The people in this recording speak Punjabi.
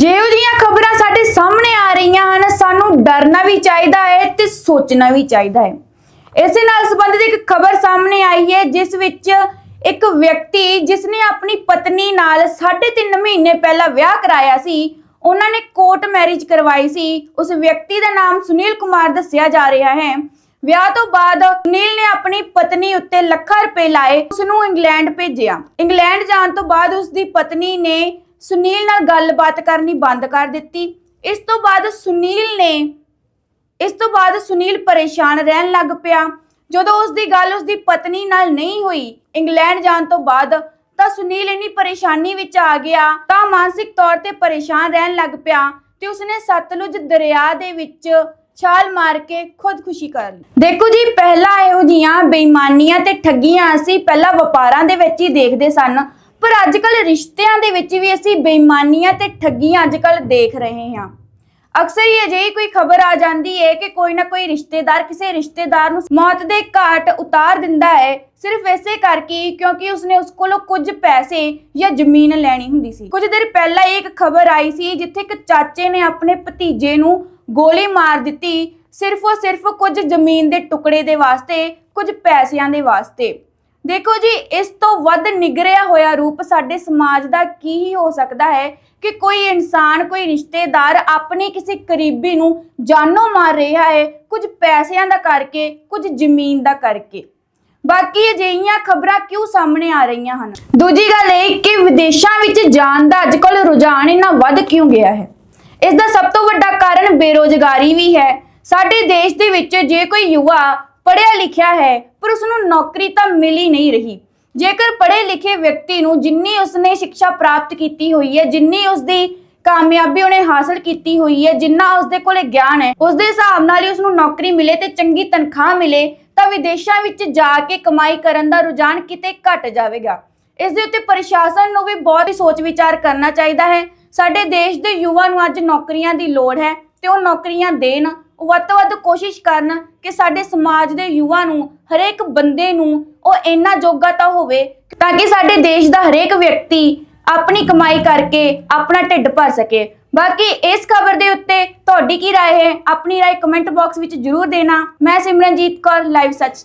ਜਿਹੋ ਜਿਹੀਆਂ ਖਬਰਾਂ ਸਾਡੇ ਸਾਹਮਣੇ ਆ ਰਹੀਆਂ ਹਨ, ਸਾਨੂੰ ਡਰਨਾ ਵੀ ਚਾਹੀਦਾ ਹੈ ਤੇ ਸੋਚਣਾ ਵੀ ਚਾਹੀਦਾ ਹੈ। ਇਸੇ ਨਾਲ ਸੰਬੰਧਿਤ ਇੱਕ ਖਬਰ ਸਾਹਮਣੇ ਆਈ ਹੈ, ਜਿਸ ਵਿੱਚ ਇੱਕ ਵਿਅਕਤੀ ਜਿਸ ਨੇ ਆਪਣੀ ਪਤਨੀ ਨਾਲ 3.5 ਮਹੀਨੇ ਪਹਿਲਾਂ ਵਿਆਹ ਕਰਾਇਆ ਸੀ, ਉਹਨਾਂ ਨੇ ਕੋਰਟ ਮੈਰਿਜ ਕਰਵਾਈ ਸੀ। ਉਸ ਵਿਅਕਤੀ ਦਾ ਨਾਮ ਸੁਨੀਲ ਕੁਮਾਰ ਦੱਸਿਆ ਜਾ ਰਿਹਾ ਹੈ। ਵਿਆਹ ਤੋਂ ਬਾਅਦ ਸੁਨੀਲ ਨੇ ਆਪਣੀ ਪਤਨੀ ਉੱਤੇ ਲੱਖਾਂ ਰੁਪਏ ਲਾਏ ਉਸ ਨੂੰ ਇੰਗਲੈਂਡ ਭੇਜਿਆ। ਇੰਗਲੈਂਡ ਜਾਣ ਤੋਂ ਬਾਅਦ ਉਸ ਦੀ ਪਤਨੀ ਨੇ ਸੁਨੀਲ ਨਾਲ ਗੱਲਬਾਤ ਕਰਨੀ ਬੰਦ ਕਰ ਦਿੱਤੀ। ਇਸ ਤੋਂ ਬਾਅਦ ਸੁਨੀਲ ਨੇ, ਇਸ ਤੋਂ ਬਾਅਦ ਸੁਨੀਲ ਪਰੇਸ਼ਾਨ ਰਹਿਣ ਲੱਗ ਪਿਆ। ਜਦੋਂ ਉਸ ਦੀ ਗੱਲ ਉਸ ਦੀ ਪਤਨੀ ਨਾਲ ਨਹੀਂ ਹੋਈ, ਇੰਗਲੈਂਡ ਜਾਣ ਤੋਂ ਬਾਅਦ ਤਾਂ ਸੁਨੀਲ ਇੰਨੀ ਪਰੇਸ਼ਾਨੀ ਵਿੱਚ ਆ ਗਿਆ, ਤਾਂ ਮਾਨਸਿਕ ਤੌਰ ਤੇ ਪਰੇਸ਼ਾਨ ਰਹਿਣ ਲੱਗ ਪਿਆ ਤੇ ਉਸਨੇ ਸਤਲੁਜ ਦਰਿਆ ਦੇ ਵਿੱਚ ਛਾਲ ਮਾਰ ਕੇ ਖੁਦਕੁਸ਼ੀ ਕਰ ਲਈ। ਦੇਖੋ ਜੀ, ਪਹਿਲਾਂ ਇਹੋ ਜੀਆਂ ਬੇਈਮਾਨੀਆਂ ਤੇ ਠੱਗੀਆਂ ਅਸੀਂ ਪਹਿਲਾਂ ਵਪਾਰਾਂ ਦੇ ਵਿੱਚ ਹੀ ਦੇਖਦੇ ਸਨ। ਪਰ ਅੱਜ ਕੱਲ ਰਿਸ਼ਤਿਆਂ ਦੇ ਵਿੱਚ ਵੀ ਅਸੀਂ ਬੇਈਮਾਨੀਆਂ ਤੇ ਠੱਗੀਆਂ ਅੱਜ ਕੱਲ ਦੇਖ ਰਹੇ ਹਾਂ। ਅਕਸਰ ਹੀ ਅਜਿਹੀ ਕੋਈ ਖਬਰ ਆ ਜਾਂਦੀ ਹੈ ਕਿ ਕੋਈ ਨਾ ਕੋਈ ਰਿਸ਼ਤੇਦਾਰ ਕਿਸੇ ਰਿਸ਼ਤੇਦਾਰ ਨੂੰ ਮੌਤ ਦੇ ਘਾਟ ਉਤਾਰ ਦਿੰਦਾ ਹੈ, ਸਿਰਫ ਇਸੇ ਕਰਕੇ ਕਿਉਂਕਿ ਉਸਨੇ ਉਸ ਕੋਲੋਂ ਕੁਝ ਪੈਸੇ ਜਾਂ ਜ਼ਮੀਨ ਲੈਣੀ ਹੁੰਦੀ ਸੀ। ਕੁਝ ਦਿਨ ਪਹਿਲਾਂ ਹੀ ਇੱਕ ਖਬਰ ਆਈ ਸੀ ਜਿੱਥੇ ਇੱਕ ਚਾਚੇ ਨੇ ਆਪਣੇ ਭਤੀਜੇ ਨੂੰ ਗੋਲੀ ਮਾਰ ਦਿੱਤੀ, ਸਿਰਫ ਉਹ ਸਿਰਫ ਕੁਝ ਜ਼ਮੀਨ ਦੇ ਟੁਕੜੇ ਦੇ ਵਾਸਤੇ, ਕੁਝ ਪੈਸਿਆਂ ਦੇ ਵਾਸਤੇ। ਦੇਖੋ ਜੀ, ਇਸ ਤੋਂ ਵੱਧ ਨਿਗਰਿਆ ਹੋਇਆ ਰੂਪ ਸਾਡੇ ਸਮਾਜ ਦਾ ਕੀ ਹੀ ਹੋ ਸਕਦਾ ਹੈ ਕਿ ਕੋਈ ਇਨਸਾਨ, ਕੋਈ ਰਿਸ਼ਤੇਦਾਰ ਆਪਣੇ ਕਿਸੇ ਕਰੀਬੀ ਨੂੰ ਜਾਨੋਂ ਮਾਰ ਰਿਹਾ ਹੈ ਕੁਝ ਪੈਸਿਆਂ ਦਾ ਕਰਕੇ, ਕੁਝ ਜ਼ਮੀਨ ਦਾ ਕਰਕੇ। ਬਾਕੀ ਅਜਿਹੀਆਂ ਖਬਰਾਂ ਕਿਉਂ ਸਾਹਮਣੇ ਆ ਰਹੀਆਂ ਹਨ? ਦੂਜੀ ਗੱਲ ਇਹ ਕਿ ਵਿਦੇਸ਼ਾਂ ਵਿੱਚ ਜਾਣ ਦਾ ਅੱਜਕੱਲ ਰੁਝਾਨ ਇੰਨਾ ਵੱਧ ਕਿਉਂ ਗਿਆ ਹੈ? ਇਸ ਦਾ ਸਭ ਤੋਂ ਵੱਡਾ ਕਾਰਨ ਬੇਰੋਜ਼ਗਾਰੀ ਵੀ ਹੈ। ਸਾਡੇ ਦੇਸ਼ ਦੇ ਵਿੱਚ ਜੇ ਕੋਈ ਯੁਵਾ ਪੜ੍ਹਿਆ ਲਿਖਿਆ ਹੈ, ਪਰ ਉਸ ਨੂੰ ਨੌਕਰੀ ਤਾਂ ਮਿਲ ਨਹੀਂ ਰਹੀ। ਜੇਕਰ ਪੜ੍ਹੇ ਲਿਖੇ ਵਿਅਕਤੀ ਨੂੰ ਜਿੰਨੀ ਉਸਨੇ ਸਿੱਖਿਆ ਪ੍ਰਾਪਤ ਕੀਤੀ ਹੋਈ ਹੈ, ਜਿੰਨੀ ਉਸਦੀ ਕਾਮਯਾਬੀ ਉਹਨੇ ਹਾਸਲ ਕੀਤੀ ਹੋਈ ਹੈ, ਜਿੰਨਾ ਉਸਦੇ ਕੋਲੇ ਗਿਆਨ ਹੈ, ਉਸਦੇ ਹਿਸਾਬ ਨਾਲ ਹੀ ਉਸਨੂੰ ਨੌਕਰੀ ਮਿਲੇ ਤੇ ਚੰਗੀ ਤਨਖਾਹ ਮਿਲੇ, ਤਾਂ ਵਿਦੇਸ਼ਾਂ ਵਿੱਚ ਜਾ ਕੇ ਕਮਾਈ ਕਰਨ ਦਾ ਰੁਝਾਨ ਕਿਤੇ ਘਟ ਜਾਵੇਗਾ। ਇਸ ਦੇ ਉੱਤੇ ਪ੍ਰਸ਼ਾਸਨ ਨੂੰ ਵੀ ਬਹੁਤ ਹੀ ਸੋਚ ਵਿਚਾਰ ਕਰਨਾ ਚਾਹੀਦਾ ਹੈ। ਸਾਡੇ ਦੇਸ਼ ਦੇ ਯੁਵਾ ਨੂੰ ਅੱਜ ਨੌਕਰੀਆਂ ਦੀ ਲੋੜ ਹੈ ਤੇ ਉਹ ਨੌਕਰੀਆਂ ਦੇਣ ਉਹ ਵੱਧ ਤੋਂ ਵੱਧ ਕੋਸ਼ਿਸ਼ ਕਰਨ ਕਿ ਸਾਡੇ ਸਮਾਜ ਦੇ ਯੁਵਾ ਨੂੰ ਹਰੇਕ ਬੰਦੇ ਨੂੰ ਉਹ ਇੰਨਾ ਜੋਗਾ ਤਾਂ ਹੋਵੇ ਤਾਂ ਕਿ ਸਾਡੇ ਦੇਸ਼ ਦਾ ਹਰੇਕ ਵਿਅਕਤੀ ਆਪਣੀ ਕਮਾਈ ਕਰਕੇ ਆਪਣਾ ਢਿੱਡ ਭਰ ਸਕੇ ਬਾਕੀ ਇਸ ਖਬਰ ਦੇ ਉੱਤੇ ਤੁਹਾਡੀ ਕੀ رائے ਹੈ ਆਪਣੀ رائے ਕਮੈਂਟ ਬਾਕਸ ਵਿੱਚ ਜਰੂਰ ਦੇਣਾ ਮੈਂ ਸਿਮਰਨਜੀਤ ਕੌਰ ਲਾਈਵ ਸੱਚ